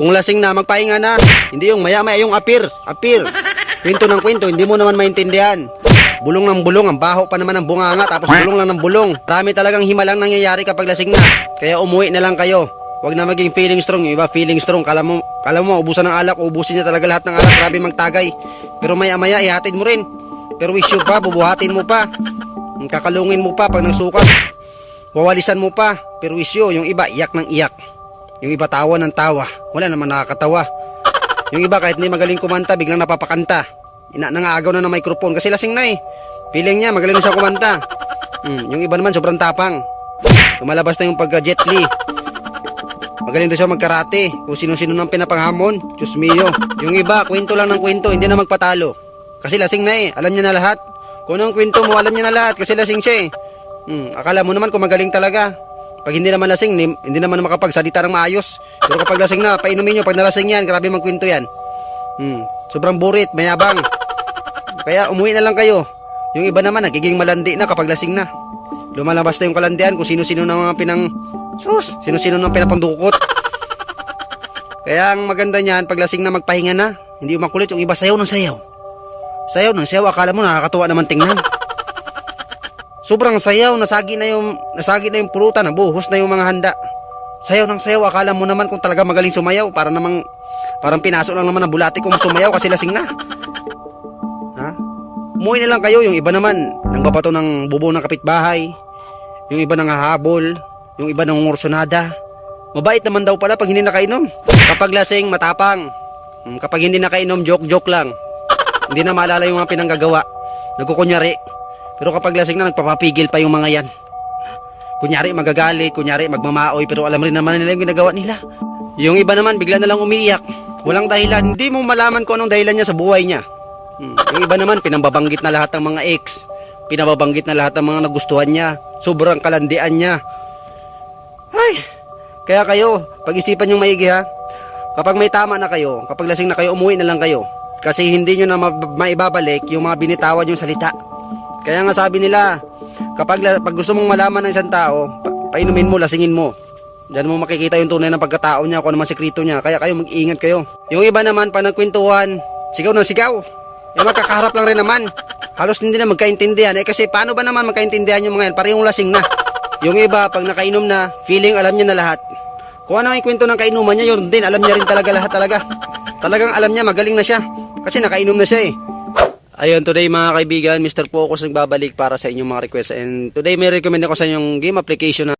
Kung lasing na, magpahinga na. Hindi yung maya-maya yung apir. Apir. Kwento ng kwento, hindi mo naman maintindihan. Bulong ng bulong, ang baho pa naman ng bunganga, tapos bulong lang ng bulong. Marami talagang himalang nangyayari kapag lasing na. Kaya umuwi na lang kayo. Huwag na maging feeling strong. Yung iba feeling strong. Kala mo, kala mo, ubusan ng alak, ubusin niya talaga lahat ng alak. Grabe magtagay. Pero maya-maya, ihatid mo rin. Pero issue pa, bubuhatin mo pa. Kakalungin mo pa pag nagsukat. Wawalisan mo pa. Pero issue, yung iba, iyak ng iyak. Yung iba tawa ng tawa. Wala naman nakakatawa. Yung iba kahit hindi magaling kumanta, biglang napapakanta. Ina nangaagaw na ng microphone kasi lasing na eh. Feeling niya magaling na siya kumanta. Hmm, yung iba naman sobrang tapang. Lumalabas na yung pagka Jet Li. Magaling daw siya magkarate. Kung sino-sino nang pinapanghamon. Diyos mio. Yung iba, kwento lang ng kwento, hindi na magpatalo. Kasi lasing na eh. Alam niya na lahat. Kung anong kwento mo, alam niya na lahat. Kasi lasing siya eh. Hmm, akala mo naman kung magaling talaga. Pag hindi naman lasing, hindi, naman makapagsalita ng maayos. Pero kapag lasing na, painumin nyo. Pag nalasing yan, grabe magkwento yan. Hmm, sobrang burit, mayabang. Kaya umuwi na lang kayo. Yung iba naman, nagiging malandi na kapag lasing na. Lumalabas na yung kalandian kung sino-sino na mga pinang... Sus, sino-sino nang pinapandukot. Kaya ang maganda niyan, pag lasing na magpahinga na. Hindi yung makulit, yung iba sayaw ng sayaw. Sayaw ng sayaw, akala mo nakakatuwa naman tingnan. Sobrang sayaw, nasagi na yung nasagi na yung pulutan, nabuhos na yung mga handa. Sayaw ng sayaw, akala mo naman kung talaga magaling sumayaw, para namang parang pinasok lang naman ng bulati kung sumayaw kasi lasing na. Ha? Umuwi na lang kayo, yung iba naman nang babato ng bubo ng kapitbahay. Yung iba nang hahabol, yung iba nang ngursonada. Mabait naman daw pala pag hindi nakainom. Kapag lasing, matapang. Hmm, Kapag hindi nakainom, joke-joke lang. Hindi na maalala yung mga pinanggagawa. Nagkukunyari. Pero kapag lasing na, nagpapapigil pa yung mga yan. Kunyari magagalit, kunyari magmamaoy, pero alam rin naman nila yung ginagawa nila. Yung iba naman, bigla na lang umiiyak. Walang dahilan. Hindi mo malaman kung anong dahilan niya sa buhay niya. Hmm. Yung iba naman, pinambabanggit na lahat ng mga ex. Pinababanggit na lahat ng mga nagustuhan niya. Sobrang kalandian niya. Ay, kaya kayo, pag-isipan yung maigi ha. Kapag may tama na kayo, kapag lasing na kayo, umuwi na lang kayo. Kasi hindi nyo na ma- maibabalik yung mga binitawan yung salita. Kaya nga sabi nila, kapag pag gusto mong malaman ng isang tao, pa- painumin mo, lasingin mo. Diyan mo makikita yung tunay ng pagkatao niya, kung ano man sekreto niya. Kaya kayo mag-iingat kayo. Yung iba naman, pa nagkwentuhan, sigaw ng sigaw. Eh magkakaharap lang rin naman. Halos hindi na magkaintindihan. Eh kasi paano ba naman magkaintindihan yung mga yan? Parehong lasing na. Yung iba, pag nakainom na, feeling alam niya na lahat. Kung ano ang kwento ng kainuman niya, yun din, alam niya rin talaga lahat talaga. Talagang alam niya, magaling na siya. Kasi nakainom na siya eh. Ayun, today mga kaibigan, Mr. Focus nagbabalik para sa inyong mga requests. And today may recommend ako sa inyong game application na